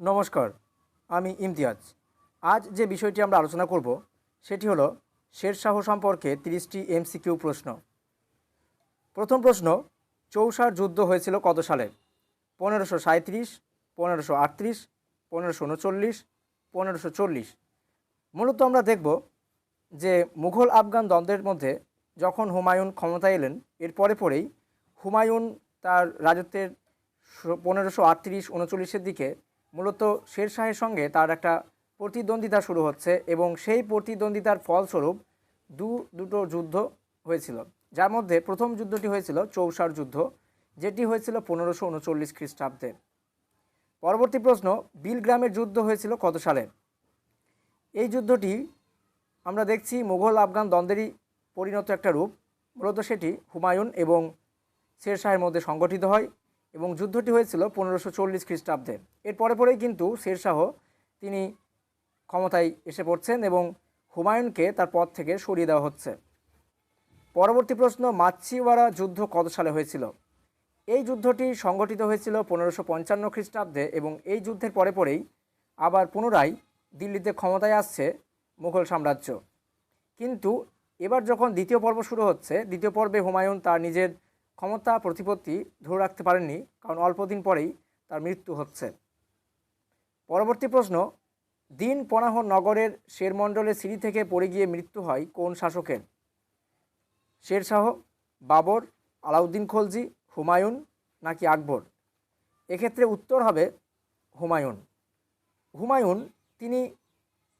নমস্কার, আমি ইমতিয়াজ। আজ যে বিষয়টি আমরা আলোচনা করব, সেটি হলো শেরশাহ সম্পর্কে তিরিশটি এমসিকিউ প্রশ্ন। প্রথম প্রশ্ন, চৌসার যুদ্ধ হয়েছিল কত সালে? পনেরোশো সাঁত্রিশ পনেরোশো আটত্রিশ, পনেরোশো উনচল্লিশ, পনেরোশো চল্লিশ। মূলত আমরা দেখব যে মুঘল আফগান দ্বন্দ্বের মধ্যে যখন হুমায়ুন ক্ষমতায় এলেন, এর পরে পরেই হুমায়ুন তার রাজত্বের পনেরোশো আটত্রিশ, উনচল্লিশের দিকে মূলত শের শাহের সঙ্গে তার একটা প্রতিদ্বন্দ্বিতা শুরু হচ্ছে এবং সেই প্রতিদ্বন্দ্বিতার ফলস্বরূপ দু দুটো যুদ্ধ হয়েছিল। যার মধ্যে প্রথম যুদ্ধটি হয়েছিল চৌসার যুদ্ধ, যেটি হয়েছিল পনেরোশো উনচল্লিশ খ্রিস্টাব্দে। পরবর্তী প্রশ্ন, বিলগ্রামের যুদ্ধ হয়েছিল কত সালে? এই যুদ্ধটি আমরা দেখছি মুঘল আফগান দ্বন্দ্বেরই পরিণত একটা রূপ। মূলত সেটি হুমায়ুন এবং শের শাহের মধ্যে সংগঠিত হয়। এবং যুদ্ধটি হয়েছিল পনেরোশো চল্লিশ খ্রিস্টাব্দে। এর পরে পরেই কিন্তু শের শাহ তিনি ক্ষমতায় এসে পড়ছেন এবং হুমায়ুনকে তার পদ থেকে সরিয়ে দেওয়া হচ্ছে। পরবর্তী প্রশ্ন মাছিওয়ারা যুদ্ধ কত সালে হয়েছিল? এই যুদ্ধটি সংগঠিত হয়েছিল পনেরোশো পঞ্চান্ন খ্রিস্টাব্দে এবং এই যুদ্ধের পরে পরেই আবার পুনরায় দিল্লিতে ক্ষমতায় আসছে মুঘল সাম্রাজ্য। কিন্তু এবার যখন দ্বিতীয় পর্ব শুরু হচ্ছে, দ্বিতীয় পর্বে হুমায়ুন তার নিজের ক্ষমতা প্রতিপত্তি ধরে রাখতে পারেননি, কারণ অল্প দিন পরেই তার মৃত্যু হচ্ছে। পরবর্তী প্রশ্ন দিন পনাহ নগরের শেরমণ্ডলের সিঁড়ি থেকে পড়ে গিয়ে মৃত্যু হয় কোন শাসকের? শেরশাহ, বাবর, আলাউদ্দিন খলজি, হুমায়ুন নাকি আকবর? এক্ষেত্রে উত্তর হবে হুমায়ুন। হুমায়ুন, তিনি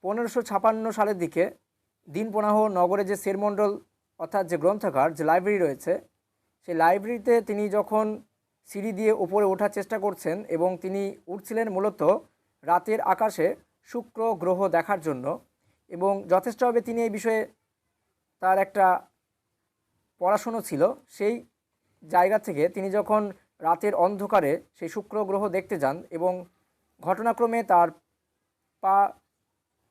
পনেরোশো ছাপান্ন সালের দিকে দিনপনাহ নগরে যে শেরমণ্ডল অর্থাৎ যে গ্রন্থাগার, যে লাইব্রেরি রয়েছে সেই লাইব্রেরিতে তিনি যখন সিঁড়ি দিয়ে উপরে ওঠার চেষ্টা করছেন এবং তিনি উঠছিলেন মূলত রাতের আকাশে শুক্র গ্রহ দেখার জন্য এবং যথেষ্টভাবে তিনি এই বিষয়ে তার একটা পড়াশুনো ছিল, সেই জায়গা থেকে তিনি যখন রাতের অন্ধকারে সেই শুক্র গ্রহ দেখতে যান এবং ঘটনাক্রমে তার পা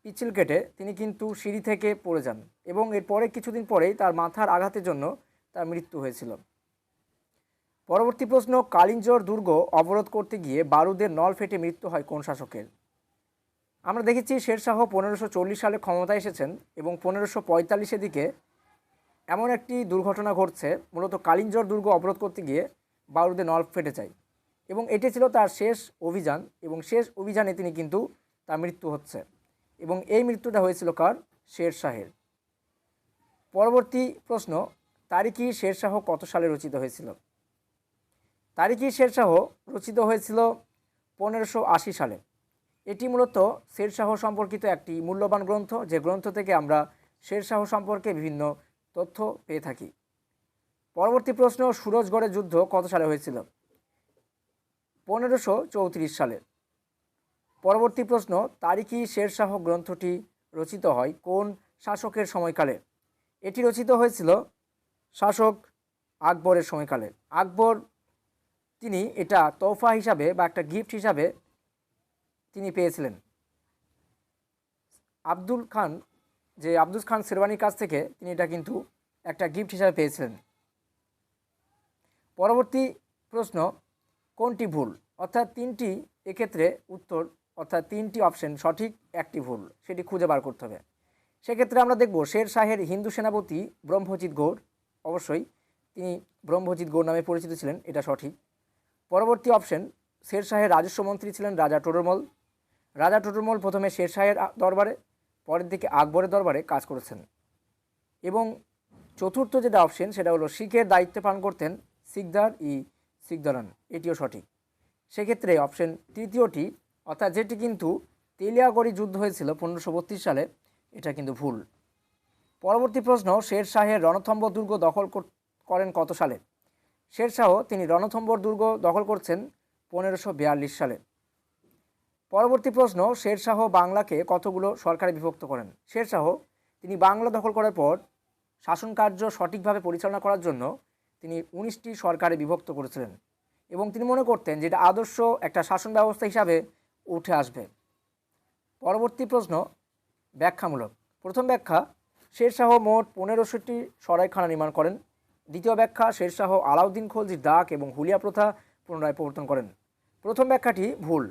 পিছিল কেটে তিনি কিন্তু সিঁড়ি থেকে পড়ে যান এবং এরপরে কিছুদিন পরেই তার মাথার আঘাতের জন্য তার মৃত্যু হয়েছিল। পরবর্তী প্রশ্ন, কালিঞ্জর দুর্গ অবরোধ করতে গিয়ে বারুদের নল ফেটে মৃত্যু হয় কোন শাসকের? আমরা দেখেছি শেরশাহ পনেরোশো চল্লিশ সালে ক্ষমতায় এসেছেন এবং পনেরোশো পঁয়তাল্লিশের দিকে এমন একটি দুর্ঘটনা ঘটছে, মূলত কালিঞ্জর দুর্গ অবরোধ করতে গিয়ে বারুদে নল ফেটে যায় এবং এটি ছিল তার শেষ অভিযান এবং শেষ অভিযানে তিনি কিন্তু তার মৃত্যু হচ্ছে এবং এই মৃত্যুটা হয়েছিল কার? শের শাহের পরবর্তী প্রশ্ন তারিখি শেরশাহ কত সালে রচিত হয়েছিল? তারিখি শেরশাহ রচিত হয়েছিল পনেরোশো আশি সালে। এটি মূলত শেরশাহ সম্পর্কিত একটি মূল্যবান গ্রন্থ, যে গ্রন্থ থেকে আমরা শেরশাহ সম্পর্কে বিভিন্ন তথ্য পেয়ে থাকি। পরবর্তী প্রশ্ন সুরজগড়ের যুদ্ধ কত সালে হয়েছিল? পনেরোশো চৌত্রিশ সালে। পরবর্তী প্রশ্ন, তারিখি শেরশাহ গ্রন্থটি রচিত হয় কোন শাসকের সময়কালে? এটি রচিত হয়েছিল শাসক আকবরের সময়কালে। আকবর তিনি এটা তোহফা হিসাবে বা একটা গিফট হিসাবে তিনি পেয়েছিলেন। আব্দুল খান, যে আব্দুল খান শেরবানির কাছ থেকে তিনি এটা কিন্তু একটা গিফট হিসাবে পেয়েছিলেন। পরবর্তী প্রশ্ন, কোনটি ভুল? অর্থাৎ তিনটি এক্ষেত্রে উত্তর, অর্থাৎ তিনটি অপশন সঠিক, একটি ভুল, সেটি খুঁজে বার করতে হবে। সেক্ষেত্রে আমরা দেখব শের শাহের হিন্দু সেনাপতি ব্রহ্মজিৎ গৌড়। অবশ্যই তিনি ব্রহ্মজিৎ গৌড় নামে পরিচিত ছিলেন, এটা সঠিক। পরবর্তী অপশন শের শাহের রাজস্ব মন্ত্রী ছিলেন রাজা টোডরমল রাজা টোডরমল প্রথমে শের শাহের দরবারে, পরের দিকে আকবরের দরবারে কাজ করেছেন। এবং চতুর্থ যেটা অপশন সেটা হলো শিখের দায়িত্ব পালন করতেন সিকদার ই শিকদারান এটিও সঠিক। সেক্ষেত্রে অপশন তৃতীয়টি, অর্থাৎ যেটি কিন্তু তেলিয়াগড়ি যুদ্ধ হয়েছিল পনেরোশো বত্রিশ সালে, এটা কিন্তু ভুল। পরবর্তী প্রশ্ন শের শাহের রণথম্ব দুর্গ দখল করেন কত সালে? শের শাহ তিনি রণথম্বর দুর্গ দখল করছেন পনেরোশো বিয়াল্লিশ সালে। পরবর্তী প্রশ্ন শের শাহ বাংলাকে কতগুলো সরকারে বিভক্ত করেন? শেরশাহ তিনি বাংলা দখল করার পর শাসন কার্য সঠিকভাবে পরিচালনা করার জন্য তিনি উনিশটি সরকারে বিভক্ত করেছিলেন এবং তিনি মনে করতেন যেটা আদর্শ একটা শাসন ব্যবস্থা হিসাবে উঠে আসবে। পরবর্তী প্রশ্ন, ব্যাখ্যামূলক। প্রথম ব্যাখ্যা, শেরশাহ মোট পনেরোশোটি সরাইখানা নির্মাণ করেন। দ্বিতীয় ব্যাখ্যা শেরশাহ আলাউদ্দিন খলজির ডাক এবং হুলিয়া প্রথা পুনরায় প্রবর্তন করেন। প্রথম ব্যাখ্যাটি ভুল।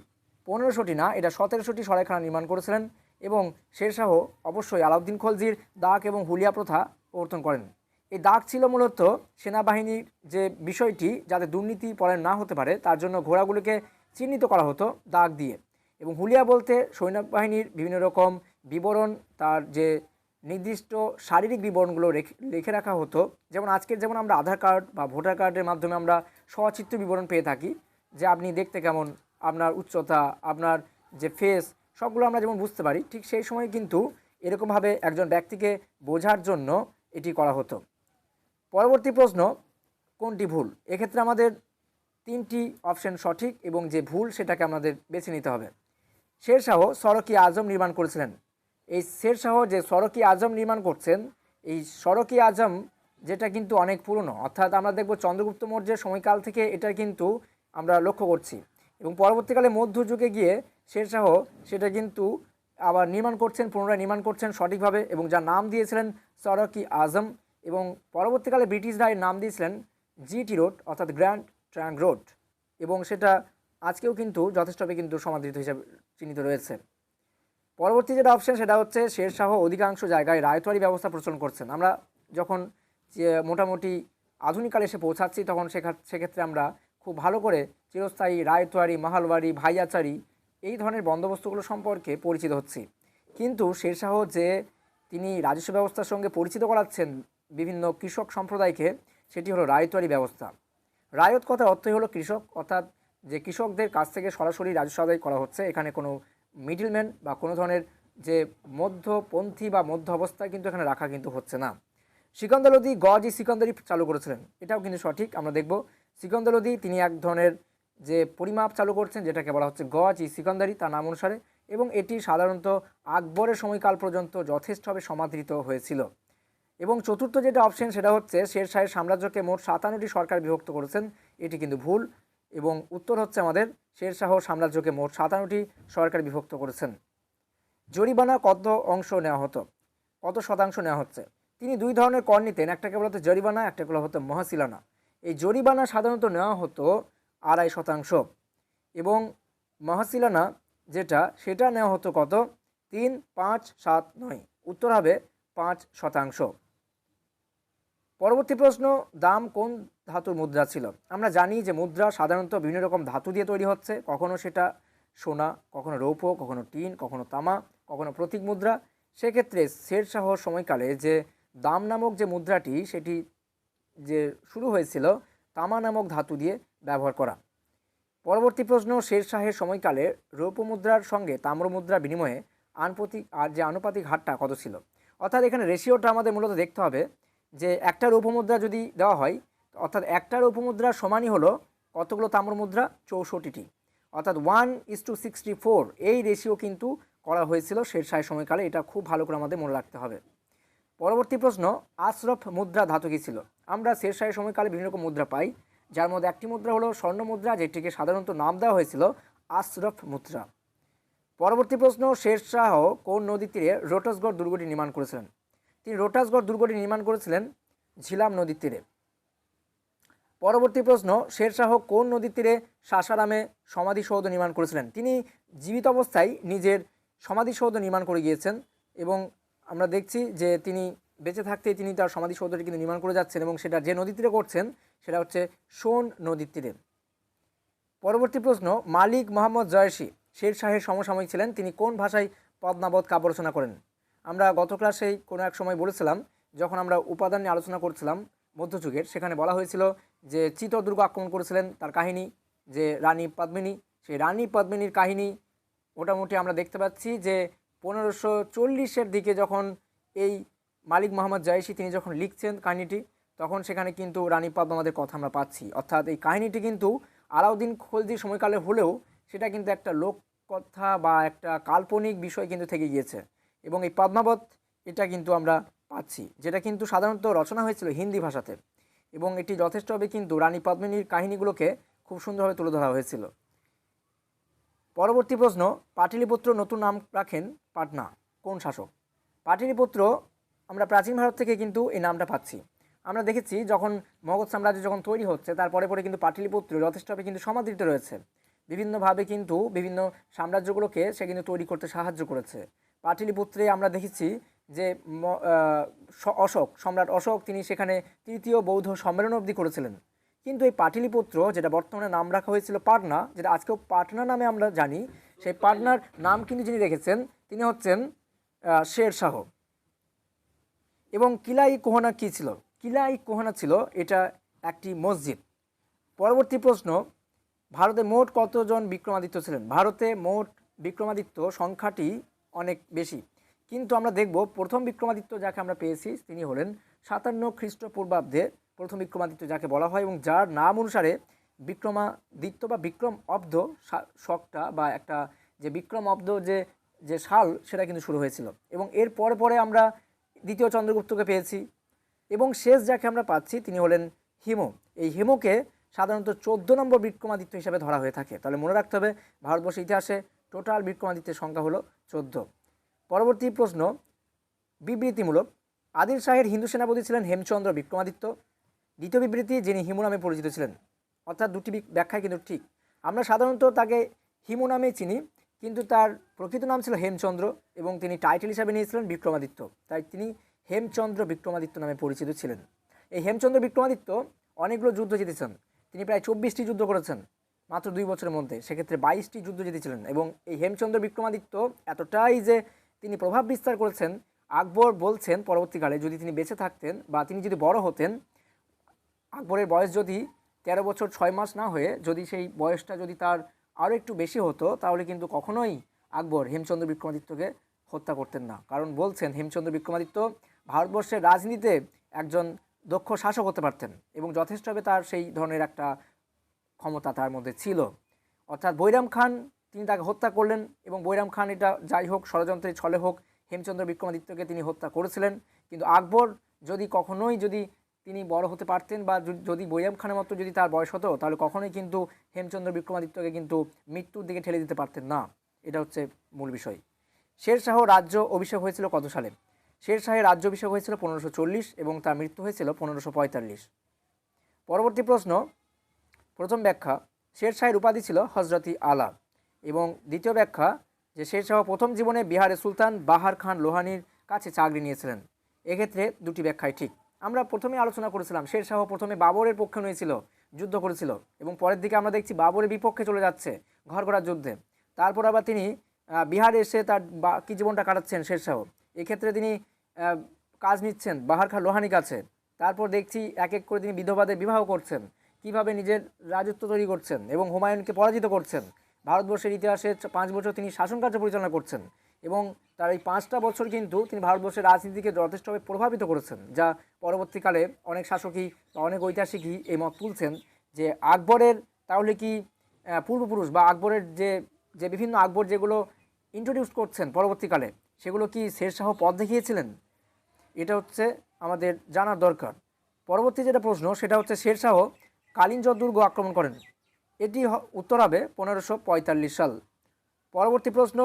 পনেরোশোটি না, এটা সতেরোশোটি সরাইখানা নির্মাণ করেছিলেন এবং শেরশাহ অবশ্যই আলাউদ্দিন খলজির দাগ এবং হুলিয়া প্রথা প্রবর্তন করেন। এই দাগ ছিল মূলত সেনাবাহিনীর যে বিষয়টি যাতে দুর্নীতি পরে না হতে পারে, তার জন্য ঘোড়াগুলিকে চিহ্নিত করা হতো দাগ দিয়ে। এবং হুলিয়া বলতে সৈন্যবাহিনীর বিভিন্ন রকম বিবরণ, তার যে নির্দিষ্ট শারীরিক বিবরণগুলো রেখে রাখা হতো। যেমন আজকের যেমন আমরা আধার কার্ড বা ভোটার কার্ডের মাধ্যমে আমরা সচিত্র বিবরণ পেয়ে থাকি, যে আপনি দেখতে কেমন, আপনার উচ্চতা, আপনার যে ফেস সবগুলো আমরা যেমন বুঝতে পারি, ঠিক সেই সময় কিন্তু এরকমভাবে একজন ব্যক্তিকে বোঝার জন্য এটি করা হতো। পরবর্তী প্রশ্ন, কোনটি ভুল? এক্ষেত্রে আমাদের তিনটি অপশন সঠিক এবং যে ভুল সেটাকে আমাদের বেছে নিতে হবে। শেরশাহ সড়কি আজম নির্মাণ করেছিলেন। এই শেরশাহ যে সড়কি আজম নির্মাণ করছেন, এই সড়কি আজম যেটা কিন্তু অনেক পুরনো, অর্থাৎ আমরা দেখব চন্দ্রগুপ্ত মৌর্যের সময়কাল থেকে এটা কিন্তু আমরা লক্ষ্য করছি। এবং পরবর্তীকালে মধ্যযুগে গিয়ে শেরশাহ সেটা কিন্তু আবার নির্মাণ করছেন, পুনরায় নির্মাণ করছেন সঠিকভাবে এবং যার নাম দিয়েছিলেন সড়কি আজম এবং পরবর্তীকালে ব্রিটিশরা এর নাম দিয়েছিলেন জিটি রোড, অর্থাৎ গ্র্যান্ড ট্র্যাঙ্ক রোড এবং সেটা আজকেও কিন্তু যথেষ্টভাবে কিন্তু সমাদৃত হিসাবে চিহ্নিত রয়েছে। পরবর্তী যেটা অপশন সেটা হচ্ছে শেরশাহ অধিকাংশ জায়গায় রায়তোয়ারি ব্যবস্থা প্রচলন করছেন। আমরা যখন মোটামুটি আধুনিককালে এসে পৌঁছাচ্ছি তখন সেক্ষেত্রে আমরা খুব ভালো করে চিরস্থায়ী রায়তোয়ারি মাহালবাড়ি ভাইয়াচারি এই ধরনের বন্দোবস্তগুলো সম্পর্কে পরিচিত হচ্ছি। কিন্তু শেরশাহ যে তিনি রাজস্ব ব্যবস্থার সঙ্গে পরিচিত করাচ্ছেন বিভিন্ন কৃষক সম্প্রদায়কে, সেটি হলো রায়তোয়ারি ব্যবস্থা। রায়ত কথার অর্থই হলো কৃষক, অর্থাৎ যে কৃষকদের কাছ থেকে সরাসরি রাজস্ব আদায় করা হচ্ছে, এখানে কোনো মিডলম্যান বা কোনো ধরনের যে মধ্যপন্থী বা মধ্য অবস্থায় কিন্তু এখানে রাখা কিন্তু হচ্ছে না। সিকন্দর লোদি গজ ই সিকন্দরি চালু করেছিলেন। এটাও কিন্তু সঠিক, আমরা দেখব। সিকন্দর লোদি তিনি এক ধরনের যে পরিমাপ চালু করছেন, যেটাকে বলা হচ্ছে গজ ই সিকন্দরি তার নাম অনুসারে, এবং এটি সাধারণত আকবরের সময়কাল পর্যন্ত যথেষ্টভাবে সমাদৃত হয়েছিল। এবং চতুর্থ যেটা অপশন সেটা হচ্ছে শের শাহের সাম্রাজ্যকে মোট সাতান্নটি সরকার বিভক্ত করেছেন। এটি কিন্তু ভুল। এবং উত্তর হচ্ছে আমাদের শেরশাহ সাম্রাজ্যকে মোট সাতান্নটি সরকার বিভক্ত করেছেন। জরিমানা কত অংশ নেওয়া হতো? কত শতাংশ নেওয়া হচ্ছে? তিনি দুই ধরনের কর নিতেন, একটাকে বলা হতো জরিমানা, একটাকে বলা হতো মহাশিলানা। এই জরিমানা সাধারণত নেওয়া হতো আড়াই শতাংশ। এবং মহাশিলানা যেটা, সেটা নেওয়া হতো কত? তিন, পাঁচ, সাত, নয়। উত্তর হবে পাঁচ শতাংশ। পরবর্তী প্রশ্ন, দাম কোন ধাতুর মুদ্রা ছিল? আমরা জানি যে মুদ্রা সাধারণত বিভিন্ন রকম ধাতু দিয়ে তৈরি হচ্ছে। কখনো সেটা সোনা, কখনো রৌপ্য, কখনো টিন, কখনো তামা, কখনো প্রতীক মুদ্রা। সেক্ষেত্রে শেরশাহ সময়কালে যে দাম নামক যে মুদ্রাটি, সেটি যে শুরু হয়েছিল, তামা নামক ধাতু দিয়ে ব্যবহার করা। পরবর্তী প্রশ্ন, শেরশাহের সময়কালে রৌপ্য মুদ্রার সঙ্গে তাম্র মুদ্রা বিনিময়ে আনপতিক আর যে আনুপাতিক হারটা কত ছিল? অর্থাৎ এখানে রেশিওটা আমাদের মূলত দেখতে হবে। যে একটা রৌপ্য মুদ্রা যদি দেওয়া হয়, অর্থাৎ একটা রৌপ্য মুদ্রার সমানই হলো কতগুলো তাম্র মুদ্রা? চৌষট্টিটি। অর্থাৎ one is to sixty four এই রেশিও কিন্তু করা হয়েছিল শের শেরশাহের সময়কালে, এটা খুব ভালো করে আমাদের মনে রাখতে হবে। পরবর্তী প্রশ্ন, আশরফ মুদ্রা ধাতু কী ছিল? আমরা শেরশাহের সময়কালে বিভিন্ন রকম মুদ্রা পাই, যার মধ্যে একটি মুদ্রা হলো স্বর্ণ মুদ্রা, যেটিকে সাধারণত নাম দেওয়া হয়েছিল আশরফ মুদ্রা। পরবর্তী প্রশ্ন, শেরশাহ কোন নদীর তীরে রোটাসগড় দুর্গটি নির্মাণ করেছিলেন? তিনি রোটাসগড় দুর্গটি নির্মাণ করেছিলেন ঝিলাম নদীর তীরে। পরবর্তী প্রশ্ন, শেরশাহ কোন নদীর তীরে সাসারামে সমাধিসৌধ নির্মাণ করেছিলেন? তিনি জীবিত অবস্থায় নিজের সমাধিসৌধ নির্মাণ করে গিয়েছেন এবং আমরা দেখছি যে তিনি বেঁচে থাকতেই তিনি তার সমাধিসৌধটি কিন্তু নির্মাণ করে যাচ্ছেন এবং সেটা যে নদীর তীরে করছেন সেটা হচ্ছে সোন নদীর তীরে। পরবর্তী প্রশ্ন, মালিক মোহাম্মদ জয়সী শের শাহের সমসাময়িক ছিলেন, তিনি কোন ভাষায় পদ্মাবধ কাব্য রচনা করেন? আমরা গত ক্লাসেই কোনো এক সময় বলেছিলাম, যখন আমরা উপাদান নিয়ে আলোচনা করছিলাম মধ্যযুগের, সেখানে বলা হয়েছিল যে চিত্রদুর্গ আক্রমণ করেছিলেন তার কাহিনী, যে রানী পদ্মিনী, সেই রানী পদ্মিনীর কাহিনী মোটামুটি আমরা দেখতে পাচ্ছি যে পনেরোশো চল্লিশের দিকে যখন এই মালিক মোহাম্মদ জায়েশি তিনি যখন লিখছেন কাহিনীটি, তখন সেখানে কিন্তু রানী পদ্মাবতের কথা আমরা পাচ্ছি। অর্থাৎ এই কাহিনীটি কিন্তু আলাউদ্দিন খলজির সময়কালে হলেও সেটা কিন্তু একটা লোককথা বা একটা কাল্পনিক বিষয় কিন্তু থেকে গিয়েছে। এবং এই পদ্মাবত, এটা কিন্তু আমরা পাচ্ছি, যেটা কিন্তু সাধারণত রচনা হয়েছিল হিন্দি ভাষাতে। এবং এটি যথেষ্টভাবে কিন্তু রানী পদ্মিনীর কাহিনীগুলোকে খুব সুন্দরভাবে তুলে ধরা হয়েছিল। পরবর্তী প্রশ্ন, পাটলিপুত্র নতুন নাম রাখেন পাটনা, কোন শাসক? পাটলিপুত্র, আমরা প্রাচীন ভারত থেকে কিন্তু এই নামটা পাচ্ছি। আমরা দেখেছি যখন মগধ সাম্রাজ্য যখন তৈরি হচ্ছে তারপরে পরে কিন্তু পাটলিপুত্র যথেষ্টভাবে কিন্তু সমাদৃত রয়েছে। বিভিন্নভাবে কিন্তু বিভিন্ন সাম্রাজ্যগুলোকে সে কিন্তু তৈরি করতে সাহায্য করেছে। পাটলিপুত্রে আমরা দেখেছি যে অশোক, সম্রাট অশোক তিনি সেখানে তৃতীয় বৌদ্ধ সম্মেলন অবধি করেছিলেন। কিন্তু এই পাটলিপুত্র, যেটা বর্তমানে নাম রাখা হয়েছিল পাটনা, যেটা আজকেও পাটনা নামে আমরা জানি, সেই পাটনার নাম কিন্তু যিনি রেখেছেন, তিনি হচ্ছেন শের শাহ। এবং কিলাই কোহনা কী ছিল? কিলাই কোহনা ছিল এটা একটি মসজিদ। পরবর্তী প্রশ্ন, ভারতে মোট কতজন বিক্রমাদিত্য ছিলেন? ভারতে মোট বিক্রমাদিত্য সংখ্যাটি অনেক বেশি। কিন্তু আমরা দেখব প্রথম বিক্রমাদিত্য যাকে আমরা পেয়েছি, তিনি হলেন সাতান্ন খ্রিস্টপূর্বাব্দে প্রথম বিক্রমাদিত্য যাকে বলা হয় এবং যার নাম অনুসারে বিক্রমাদিত্য বা বিক্রম অব্দ শকটা বা একটা যে বিক্রম অব্দ যে যে সাল, সেটা কিন্তু শুরু হয়েছিল। এবং এর পরে পরে আমরা দ্বিতীয় চন্দ্রগুপ্তকে পেয়েছি। এবং শেষ যাকে আমরা পাচ্ছি, তিনি হলেন হিমু। এই হিমুকে সাধারণত চোদ্দ নম্বর বিক্রমাদিত্য হিসাবে ধরা হয়ে থাকে। তাহলে মনে রাখতে হবে, ভারতবর্ষের ইতিহাসে টোটাল বিক্রমাদিত্যের সংখ্যা হলো চোদ্দ। পরবর্তী প্রশ্ন, বিবৃতিমূলক। আদিল শাহের হিন্দু সেনাপতি ছিলেন হেমচন্দ্র বিক্রমাদিত্য দ্বিতীয় বিবৃতি, যিনি হিমু নামে পরিচিত ছিলেন। অর্থাৎ দুটি ব্যাখ্যাই কিন্তু ঠিক। আমরা সাধারণত তাকে হিমু নামেই চিনি, কিন্তু তার প্রকৃত নাম ছিল হেমচন্দ্র এবং তিনি টাইটেল হিসাবে নিয়েছিলেন বিক্রমাদিত্য তাই তিনি হেমচন্দ্র বিক্রমাদিত্য নামে পরিচিত ছিলেন। এই হেমচন্দ্র বিক্রমাদিত্য অনেকগুলো যুদ্ধ জিতেছেন। তিনি প্রায় চব্বিশটি যুদ্ধ করেছেন। মাত্র দুই বছরের মধ্যে। সেক্ষেত্রে বাইশটি যুদ্ধ জিতেছিলেন এবং এই হেমচন্দ্র বিক্রমাদিত্য এতটাই যে তিনি প্রভাব বিস্তার করেছেন, আকবর বলছেন পরবর্তীকালে যদি তিনি বেঁচে থাকতেন বা তিনি যদি বড় হতেন, আকবরের বয়স যদি তেরো বছর ছয় মাস না হয়ে যদি সেই বয়সটা যদি তার আরও একটু বেশি হতো, তাহলে কিন্তু কখনোই আকবর হেমচন্দ্র বিক্রমাদিত্যকে হত্যা করতেন না। কারণ বলছেন হেমচন্দ্র বিক্রমাদিত্য ভারতবর্ষের রাজনীতিতে একজন দক্ষ শাসক হতে পারতেন এবং যথেষ্টভাবে তার সেই ধরনের একটা ক্ষমতা তার মধ্যে ছিল। অর্থাৎ বৈরাম খান, তিনি তাকে হত্যা করলেন এবং বৈরাম খান এটা যাই হোক, ষড়যন্ত্রের ছলে হোক, হেমচন্দ্র বিক্রমাদিত্যকে তিনি হত্যা করেছিলেন। কিন্তু আকবর যদি কখনোই যদি তিনি বড় হতে পারতেন বা যদি- বৈরাম খানের মতো যদি তার বয়স হতো, তাহলে কখনোই কিন্তু হেমচন্দ্র বিক্রমাদিত্যকে কিন্তু মৃত্যুর দিকে ঠেলে দিতে পারতেন না। এটা হচ্ছে মূল বিষয়। শের শাহ রাজ্য অভিষেক হয়েছিল কত সালে? শের শাহের রাজ্য অভিষেক হয়েছিল পনেরোশো এবং তার মৃত্যু হয়েছিল পনেরোশো পঁয়তাল্লিশ। পরবর্তী প্রশ্ন প্রথম ব্যাখ্যা শের শাহের উপাধি ছিল হজরতি আলা এবং দ্বিতীয় ব্যাখ্যা যে শের শাহ প্রথম জীবনে বিহারের সুলতান বাহার খান লোহানির কাছে চাকরি নিয়েছিলেন। এক্ষেত্রে দুটি ব্যাখ্যাই ঠিক। আমরা প্রথমে আলোচনা করেছিলাম শের শাহ প্রথমে বাবরের পক্ষে নিয়েছিল যুদ্ধ করেছিল এবং পরের দিকে আমরা দেখছি বাবরের বিপক্ষে চলে যাচ্ছে ঘর করার যুদ্ধে। তারপর আবার তিনি বিহারে এসে তার বাকি জীবনটা কাটাচ্ছেন শের শাহ এক্ষেত্রে তিনি কাজ নিচ্ছেন বাহার খান লোহানির কাছে। তারপর দেখছি এক এক করে তিনি বিধবাদের বিবাহ করছেন। কীভাবে নিজের রাজত্ব তৈরি করছেন এবং হুমায়ুনকে পরাজিত করছেন? ভারতবর্ষের ইতিহাসে পাঁচ বছর তিনি শাসন কার্য পরিচালনা করছেন এবং তার এই পাঁচটা বছর কিন্তু তিনি ভারতবর্ষের রাজনীতিকে যথেষ্টভাবে প্রভাবিত করেছেন, যা পরবর্তীকালে অনেক শাসকই বা অনেক ঐতিহাসিকই এই মত তুলছেন যে আকবরের তাহলে কি পূর্বপুরুষ বা আকবরের যে যে বিভিন্ন আকবর যেগুলো ইন্ট্রোডিউস করছেন পরবর্তীকালে, সেগুলো কি শেরশাহ পথ দেখিয়েছিলেন? এটা হচ্ছে আমাদের জানার দরকার। পরবর্তী যেটা প্রশ্ন, সেটা হচ্ছে শেরশাহ কালিঞ্জ দুর্গ আক্রমণ করেন। এটি উত্তর হবে পনেরোশো পঁয়তাল্লিশ সাল। পরবর্তী প্রশ্ন,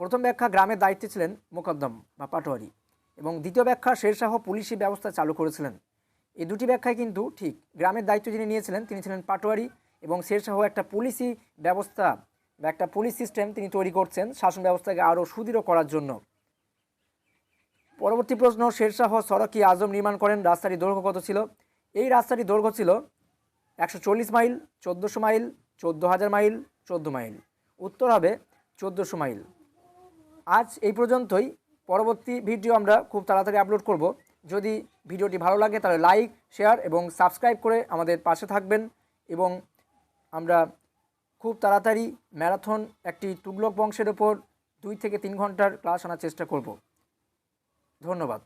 প্রথম ব্যাখ্যা গ্রামের দায়িত্বে ছিলেন মোকদ্দম বা পাটোয়ারি এবং দ্বিতীয় ব্যাখ্যা শেরশাহ পুলিশি ব্যবস্থা চালু করেছিলেন। এই দুটি ব্যাখ্যায় কিন্তু ঠিক। গ্রামের দায়িত্ব যিনি নিয়েছিলেন, তিনি ছিলেন পাটোয়ারি এবং শেরশাহ একটা পুলিশি ব্যবস্থা বা একটা পুলিশ সিস্টেম তিনি তৈরি করছেন শাসন ব্যবস্থাকে আরও সুদৃঢ় করার জন্য। পরবর্তী প্রশ্ন, শেরশাহ সড়কি আজম নির্মাণ করেন? রাস্তাটি দৈর্ঘ্য কত ছিল? এই রাস্তাটির দৈর্ঘ্য ছিল একশো চল্লিশ মাইল, চোদ্দোশো মাইল চোদ্দ হাজার মাইল, চোদ্দ মাইল। উত্তর হবে চোদ্দোশো মাইল। আজ এই পর্যন্তই। পরবর্তী ভিডিও আমরা খুব তাড়াতাড়ি আপলোড করব। যদি ভিডিওটি ভালো লাগে তাহলে লাইক, শেয়ার এবং সাবস্ক্রাইব করে আমাদের পাশে থাকবেন এবং আমরা খুব তাড়াতাড়ি ম্যারাথন একটি তুগলক বংশের ওপর দুই থেকে তিন ঘণ্টার ক্লাস আনার চেষ্টা করব। ধন্যবাদ।